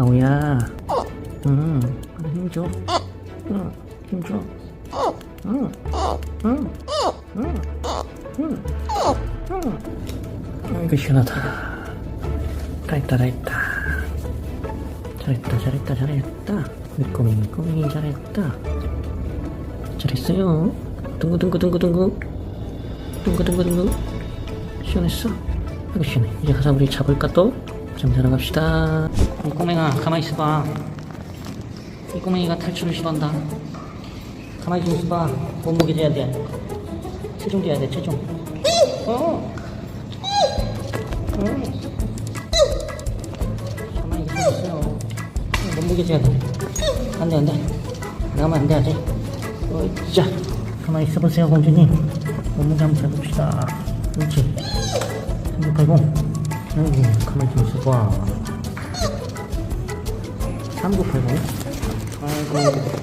바우야. 응, 힘줘. 응, 힘줘. 응, 응, 응, 응, 응. 아이고, 시원하다. 잘했다, 잘했다. 잘했다, 잘했다, 잘했다. 우리 꼬맹이, 꼬맹이 잘했다. 잘했어요. 둥구둥구둥구둥구. 둥구둥구둥구. 시원했어? 아이고, 시원해. 이제 가서 우리 잡을까 또? 좀 들어갑시다. 이 꼬맹아 가만히 있어봐. 이 꼬맹이가 탈출을 싫어한다. 가만히 좀 있어봐. 몸무게 재야 돼. 체중 재야 돼 체중. 어. 응. 가만히 있어요. 몸무게 재야 돼. 안돼 안돼. 나가면 안돼 안돼 어이자. 가만히 있어보세요 공주님. 몸무게 한번 재봅시다. 그렇지. 3 6 8 0 형님 가만히 좀 있어봐. 한국 팔고 아이고